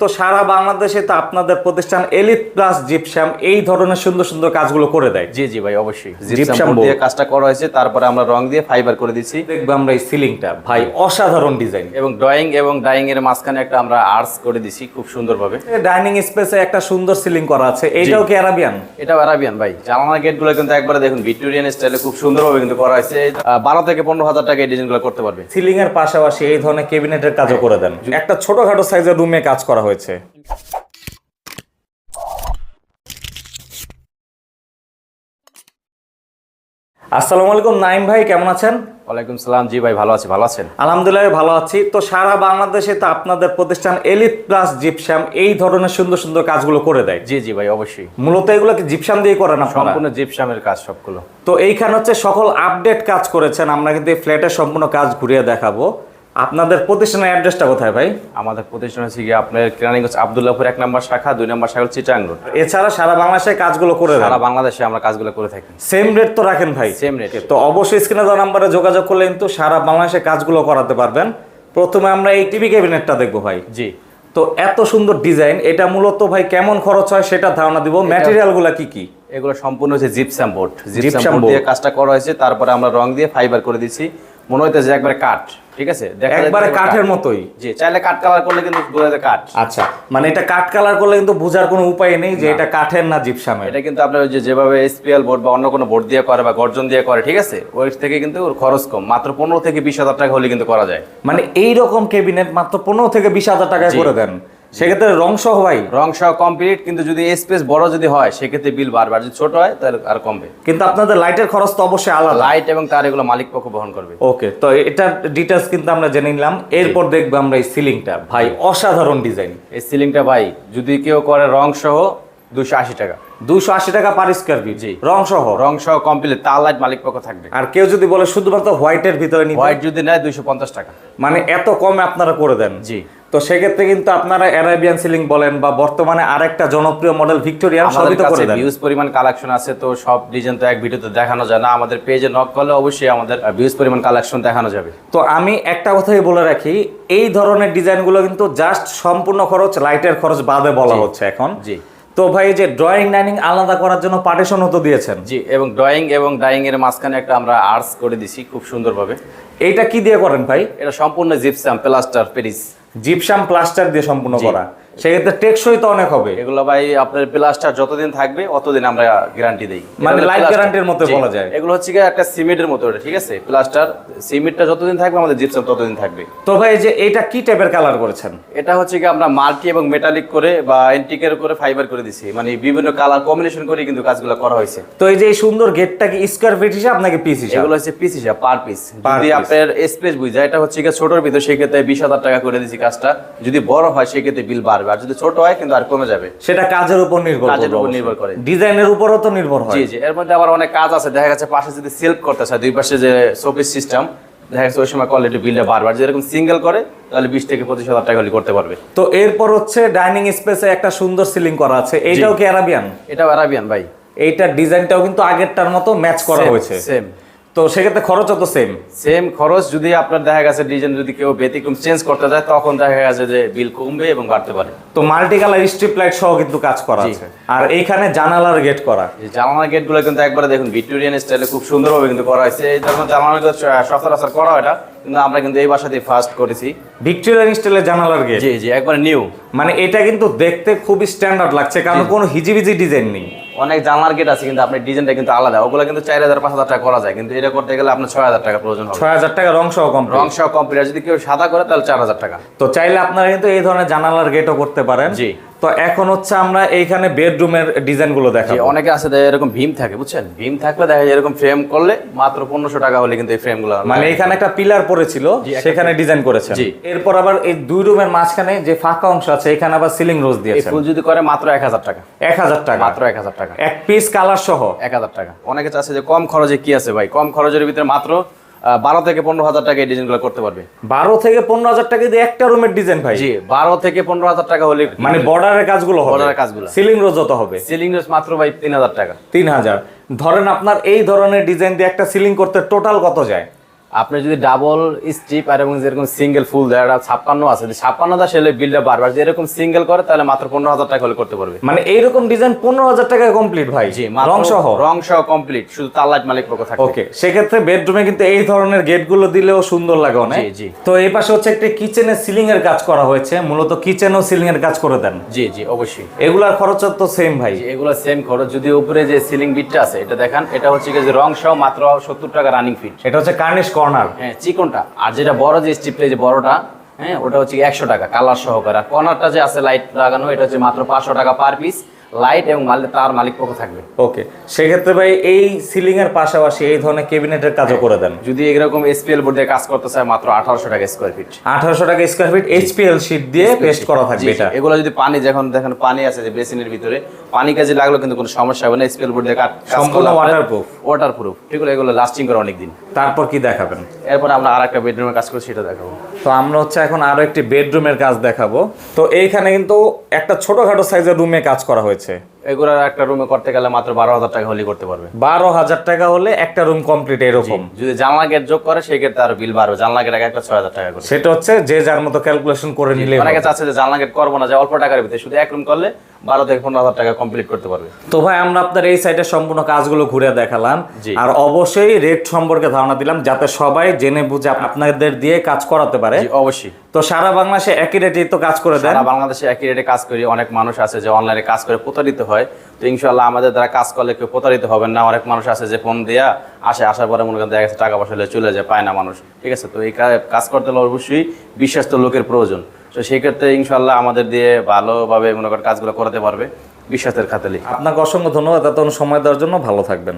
তো সারা বাংলাদেশে তো আপনাদের প্রতিষ্ঠান এলিট প্লাস জিপসাম এই ধরনের সুন্দর সুন্দর কাজগুলো করে দেয়। জি জি ভাই অবশ্যই। জিপসাম দিয়ে কাজটা করা হয়েছে তারপরে আমরা রং দিয়ে ফাইবার করে দিচ্ছি। দেখব আমরা এই সিলিংটা ভাই অসাধারণ ডিজাইন এবং ড্রয়িং এবং ডাইং এর মাঝখানে একটা আমরা আর্টস করে দিছি খুব সুন্দরভাবে। ডাইনিং স্পেসে একটা সুন্দর সিলিং করা আছে। এইটাও কি আরাবিয়ান এটাও আরাবিয়ান ভাই। জানালা গেটগুলো কিন্তু একবারে দেখুন ভিক্টোরিয়ান স্টাইলে খুব সুন্দরভাবে কিন্তু করা হয়েছে। বারো থেকে পনেরো হাজার টাকা এই ডিজাইনগুলো করতে পারবে। সিলিং এর পাশাপাশি এই ধরনের কেবিনেটের কাজও করে দেন। একটা ছোটখাটো সাইজের রুমে কাজ করা হয়েছে। আসসালামু আলাইকুম নাইম ভাই কেমন আছেন? ওয়ালাইকুম সালাম জি ভাই ভালো আছি ভালো আছেন? আলহামদুলিল্লাহ ভালো আছি। তো সারা বাংলাদেশে তো আপনাদের প্রতিষ্ঠান এলিট প্লাস জিপসাম এই ধরনের সুন্দর সুন্দর কাজগুলো করে দেয়। জি জি ভাই অবশ্যই। মূলত এগুলো কি জিপসাম দিয়ে করেন আপনারা? সম্পূর্ণ জিপসামের কাজ সবগুলো। তো এইখানে হচ্ছে সকল আপডেট কাজ করেছেন আমরা কিন্তু এই ফ্ল্যাটের সম্পূর্ণ কাজ ঘুরিয়ে দেখাবো। আপনাদের প্রতিষ্ঠানের অ্যাড্রেসটা কোথায় ভাই? আমাদের প্রতিষ্ঠান হচ্ছে গিয়ে আপনার কেরানীগঞ্জ আবদুল্লাপুর এক নম্বর শাখা দুই নম্বর শাখা চিটাং রোড। এছাড়া সারা বাংলাদেশে কাজগুলো করে সারা বাংলাদেশে আমরা কাজগুলো করে থাকি। সেম রেট তো রাখেন ভাই। সেম রেট তো অবশ্যই স্ক্রিনে দেওয়া নাম্বারে যোগাযোগ করলে কিন্তু সারা বাংলাদেশে কাজগুলো করাতে পারবেন। প্রথমে আমরা এই টিভি ক্যাবিনেটটা দেখব ভাই। জি। তো এত সুন্দর ডিজাইন এটা মূলত ভাই কেমন খরচ হয় সেটা ধারণা দিব। ম্যাটেরিয়ালগুলা কি কি? এগুলো সম্পূর্ণ হচ্ছে জিপসাম বোর্ড জিপসাম বোর্ড দিয়ে কাজটা করা হয়েছে তারপরে আমরা রং দিয়ে ফাইবার করে দিচ্ছি। মনে হইতেছে একবারে কাঠ। ঠিক আছে? একবারে কাঠের মতোই। জি চাইলে কাঠ কালার করলে কিন্তু বোঝা যায় কাঠ। আচ্ছা মানে এটা কাঠ কালার করলে কিন্তু বোঝার কোনো উপায় নেই যে এটা কাঠের না জিপসামের। এটা কিন্তু আপনার ওই যে যেভাবে এসপিএল বোর্ড বা অন্য কোনো বোর্ড দিয়ে করে বা গর্জন দিয়ে করে ঠিক আছে? ওই থেকে কিন্তু ওর খরচ কম। মাত্র পনেরো থেকে বিশ হাজার টাকা হলে কিন্তু করা যায়। মানে এই রকম ক্যাবিনেট মাত্র পনেরো থেকে বিশ হাজার টাকায় করে দেন। সেক্ষেত্রে রং সহ ভাই? রং সহ কমপ্লিট কিন্তু যদি স্পেস বড় যদি হয় সেক্ষেত্রে বিল বারবার যদি ছোট হয় তাহলে আর কমবে। কিন্তু আপনাদের লাইটের খরচ তো অবশ্যই আলাদা। লাইট এবং তার এগুলো মালিক পক্ষ বহন করবে। ওকে তো এটার ডিটেলস কিন্তু আমরা জেনে নিলাম। এরপর দেখব আমরা এই সিলিংটা ভাই অসাধারণ ডিজাইন এই সিলিংটা ভাই যদি কেউ করে রং সহ দুশো আশি টাকা। দুশো আশি টাকা পার স্কোয়ার ফিট জি। রং সহ? রং সহ কমপ্লিট তার লাইট মালিক পক্ষ থাকবে। আর কেউ যদি বলে শুধুমাত্র হোয়াইটের ভিতরে হোয়াইট যদি নেয় দুইশো পঞ্চাশ টাকা। মানে এত কমে আপনারা করে দেন। জি। তো সেক্ষেত্রে কিন্তু আপনারা অ্যারাবিয়ান সিলিং বলেন বা বর্তমানে আরেকটা জনপ্রিয় মডেল ভিক্টোরিয়ান আমাদের সবই তো করে দেন। ভিউজ পরিমাণ কালেকশন আছে তো সব ডিজাইন তো এক ভিডিওতে দেখানো যায় না। আমাদের পেজে নক করলে অবশ্যই আমাদের ভিউজ পরিমাণ কালেকশন দেখানো যাবে। তো আমি একটা কথাই বলে রাখি এই ধরনের ডিজাইনগুলো কিন্তু জাস্ট সম্পূর্ণ খরচ লাইটের খরচ বাদে বলা হচ্ছে এখন। জি। তো ভাই যে ড্রয়িং ডাইনিং আলাদা করার জন্য পার্টিশনও তো দিয়েছেন। জি এবং ড্রয়িং এবং ডাইং এর মাঝখানে একটা আমরা আর্টস করে দিছি খুব সুন্দরভাবে। এইটা কি দিয়ে করেন ভাই? এটা সম্পূর্ণ gypsum plaster Paris. Gypsum plaster দিয়ে সম্পূর্ণ করা। সেক্ষেত্রে টেকসই তো অনেক হবে। এগুলো ভাই আপনার প্লাস্টার যতদিন থাকবে অতদিন আমরা গ্যারান্টি দেই। মানে এটা plaster। guarantee-র মতো বলা যায়। এগুলো হচ্ছে গিয়ে একটা সিমেন্টের মতো এটা, ঠিক আছে? প্লাস্টার সিমেন্টটা যতদিন থাকবে আমাদের জিপসাম ততদিন থাকবে। তো ভাই এই যে এইটা কি টাইপের কালার করেছেন? এটা হচ্ছে কি আমরা মাল্টি এবং মেটালিক করে বা এন্টিকের করে ফাইবার করে দিছি। মানে বিভিন্ন কালার কম্বিনেশন করে কিন্তু কাজগুলো করা হয়েছে। তো এই যে এই সুন্দর গেটটা কি স্কোয়ার ফিট হিসাব নাকি পিস হিসাব? এগুলো হচ্ছে পিস হিসাব পার পিস যদি আপনার স্পেস বুঝা এটা হচ্ছে কি ছোটোর ভিতর সেক্ষেত্রে বিশ হাজার টাকা করে দিছি কাজটা যদি বড় হয় সেক্ষেত্রে বিল বাড়বে। আর যদি ছোট হয় কিন্তু আর কমে যাবে। সেটা কাজের উপর নির্ভর কাজের উপর নির্ভর করে। ডিজাইনের উপরও তো নির্ভর হয়। জি জি। এর মধ্যে আবার অনেক কাজ আছে। দেখা যাচ্ছে পাশে যদি সেলফ করতে চায় দুই পাশে যে শোপিস সিস্টেম দেখা যাচ্ছে ওই সময় কোয়ালিটি বিলটা বারবার যেরকম সিঙ্গেল করে তাহলে বিশ থেকে পঁচিশ হাজার টাকা করতে পারবে। তো এরপর হচ্ছে ডাইনিং স্পেসে একটা সুন্দর সিলিং করা আছে। এইটাও কি আরাবিয়ান এটাও আরাবিয়ান ভাই। এইটার ডিজাইনটাও কিন্তু আগেরটার মতো ম্যাচ করা হয়েছে। সেম তো সেক্ষেত্রে খরচও তো সেম সেম খরচ যদি আপনার দেখা গেছে ডিজাইন যদি কেউ ব্যতিক্রম চেঞ্জ করতে যায় তখন দেখা গেছে যে বিল কমবে এবং বাড়তে পারে। তো মাল্টি কালার স্ট্রিপ লাইট সহ কিন্তু কাজ করা আছে। আর এইখানে জানালার গেট করা। যে জানালা গেটগুলো কিন্তু একবারে দেখুন ভিক্টোরিয়ান স্টাইলে খুব সুন্দরভাবে কিন্তু করা হয়েছে। এই ধরনের জানালা গেট সচরাচর করা এটা কিন্তু আমরা কিন্তু এই বাসাতেই ফার্স্ট করেছি। ভিক্টোরিয়ান স্টাইলের জানালার গেট জি জি একবারে নিউ মানে এটা কিন্তু দেখতে খুবই স্ট্যান্ডার্ড লাগছে কারণ কোনো হিজিবিজি ডিজাইন নেই। অনেক জানলার গেট আছে কিন্তু আপনার ডিজাইনটা কিন্তু আলাদা। ওগুলো কিন্তু চার হাজার পাঁচ হাজার টাকা করা যায় কিন্তু এটা করতে গেলে আপনার ছয় হাজার টাকা প্রয়োজন হবে। ছয় হাজার টাকা রং সহ কম রং সহ কমপ্লিট যদি কেউ সাদা করে তাহলে চার হাজার টাকা। তো চাইলে আপনারা কিন্তু এই ধরনের জানালার গেটও করতে পারেন। জি। তো এখন হচ্ছে আমরা এইখানে বেডরুমের ডিজাইনগুলো যে অনেকে আছে এরকম ভীম থাকে বুঝছেন? ভীম থাকলে দেখা যায় এরকম ফ্রেম করলে মাত্র পনেরোশো টাকা হলে কিন্তু এই ফ্রেমগুলো মানে এখানে একটা পিলার পড়েছিল সেখানে ডিজাইন করেছে এরপর আবার এই দুই রুমের মাঝখানে যে ফাঁকা অংশ আছে এখানে আবার সিলিং রোজ এই দিয়েছেন। ফুল যদি করে মাত্র এক হাজার টাকা। এক হাজার টাকা। মাত্র এক হাজার টাকা। এক পিস কালার সহ। এক হাজার টাকা। অনেকে চাচ্ছে যে কম খরচে কি আছে ভাই? কম খরচের ভিতরে মাত্র বারো থেকে পনেরো হাজার টাকা এই ডিজাইনগুলো করতে পারবে। বারো থেকে পনেরো হাজার টাকা দিয়ে একটা রুমের ডিজাইন ভাই। জি বারো থেকে পনেরো হাজার টাকা হলে মানে বর্ডারের কাজগুলো হবে। Border কাজগুলো। সিলিং রোজ যত হবে। সিলিং রোজ মাত্র ভাই তিন হাজার টাকা। তিন হাজার। ধরেন আপনার এই ধরনের ডিজাইন দিয়ে একটা সিলিং করতে টোটাল কত যায়? আপনি যদি ডাবল স্ট্রিপ আর এবং যেরকম সিঙ্গেল ফুল দেয় এটা ছাপ্পান্ন আছে। যদি ছাপ্পান্ন সেলে বিলটা বারবার যেরকম সিঙ্গেল করে তাহলে মাত্র পনেরো হাজার টাকা হলে করতে পারবে। মানে এইরকম ডিজাইন পনেরো হাজার টাকায় কমপ্লিট ভাই? জি রং সহ? রং সহ কমপ্লিট শুধু তার লাইট মালিক পক্ষ থাকে ওকে সেক্ষেত্রে বেডরুমে কিন্তু এই ধরনের গেটগুলো দিলেও সুন্দর লাগে অনেক। জি, জি। তো এই পাশে হচ্ছে একটি কিচেনের সিলিং এর কাজ করা হয়েছে। মূলত কিচেনও সিলিং এর কাজ করে দেন। জি জি অবশ্যই। এগুলার খরচ তো সেম ভাই। এগুলো সেম খরচ। যদি উপরে যে সিলিং বিটটা আছে এটা দেখেন এটা হচ্ছে কি যে রং সহ মাত্র সত্তর টাকা রানিং ফিট এটা হচ্ছে কার্নিশ কর্নার। হ্যাঁ চিকনটা। আর যেটা বড় যে স্ট্রিপটা যে বড়টা হ্যাঁ ওটা হচ্ছে একশো টাকা কালার সহকারে। আর কর্নারটা যে আছে লাইট লাগানো, এটা হচ্ছে মাত্র পাঁচশো টাকা পার পিস লাইট এবং তার মালিক পক্ষ থাকবে। ওকে সেক্ষেত্রে ভাই এই সিলিং এর পাশাপাশি এই ধরনের কেবিনেটের কাজও করে দেন। যদি এরকম এসপিএল বোর্ড দিয়ে কাজ করতে চায় মাত্র আঠারোশো টাকা স্কোয়ার ফিট আঠারোশো টাকা স্কোয়ার ফিট এইচপিএল শীট দিয়ে পেস্ট করা থাকবে এটা। এগুলো যদি পানি যখন দেখেন পানি আছে যে বেসিনের ভিতরে পানি কাজে লাগল কিন্তু কোনো সমস্যা হবে না এসপিএল বোর্ড দিয়ে কাজ সম্পূর্ণ waterproof। ওয়াটার প্রুফ ঠিক এগুলো লাস্টিং করে অনেক দিন তারপর কি দেখাবেন? এরপর আমরা আর একটা বেডরুমের কাজ করছি সেটা দেখাবো। তো আমরা হচ্ছে এখন আরও একটি বেডরুমের কাজ দেখাবো। তো এইখানে কিন্তু একটা ছোটোখাটো সাইজের রুমে কাজ করা হয়েছে। এগুলো একটা রুমে করতে গেলে মাত্র বারো হাজার টাকা হলেই করতে পারবে। বারো হাজার টাকা হলে একটা রুম কমপ্লিট এরকম। যদি জানলা গেট যোগ করে সেই ক্ষেত্রে আরও বিল বাড়বে। জানলা গেট একটা ছয় হাজার টাকা করে। সেটা হচ্ছে যে যার মতো ক্যালকুলেশন করে নিলে অনেকে চাচ্ছে যে জানলা গেট করব না যে অল্প টাকার ভিতরে। শুধু এক রুম করলে বারো থেকে পনেরো হাজার টাকা কমপ্লিট করতে পারবে। তো ভাই আমরা আপনার এই সাইডের সম্পূর্ণ কাজগুলো ঘুরে দেখালাম। আর অবশ্যই রেট সম্পর্কে ধারণা দিলাম যাতে সবাই জেনে বুঝে আপনাদের দিয়ে কাজ করাতে পারে। অবশ্যই। তো সারা বাংলাদেশে একই রেটেই তো কাজ করে দেন। সারা বাংলাদেশে একই রেটে কাজ করি। অনেক মানুষ আছে যে অনলাইনে কাজ করে প্রতারিত হয়। তো ইনশাল্লাহ আমাদের দ্বারা কাজ করলে কেউ প্রতারিত হবেন না। অনেক মানুষ আছে যে ফোন দেওয়া আসে, আসার পরে মনে করেন দেখা গেছে টাকা পয়সা চলে যায়, পায় না মানুষ। ঠিক আছে? তো এই কাজ করতে হলে অবশ্যই বিশ্বস্ত লোকের প্রয়োজন। তো সেক্ষেত্রে ইনশাল্লাহ আমাদের দিয়ে ভালোভাবে মনে করেন কাজগুলো করাতে পারবে বিশ্বাসের খাতালি আপনাকে অসংখ্য ধন্যবাদ। এত সময় দেওয়ার জন্য ভালো থাকবেন।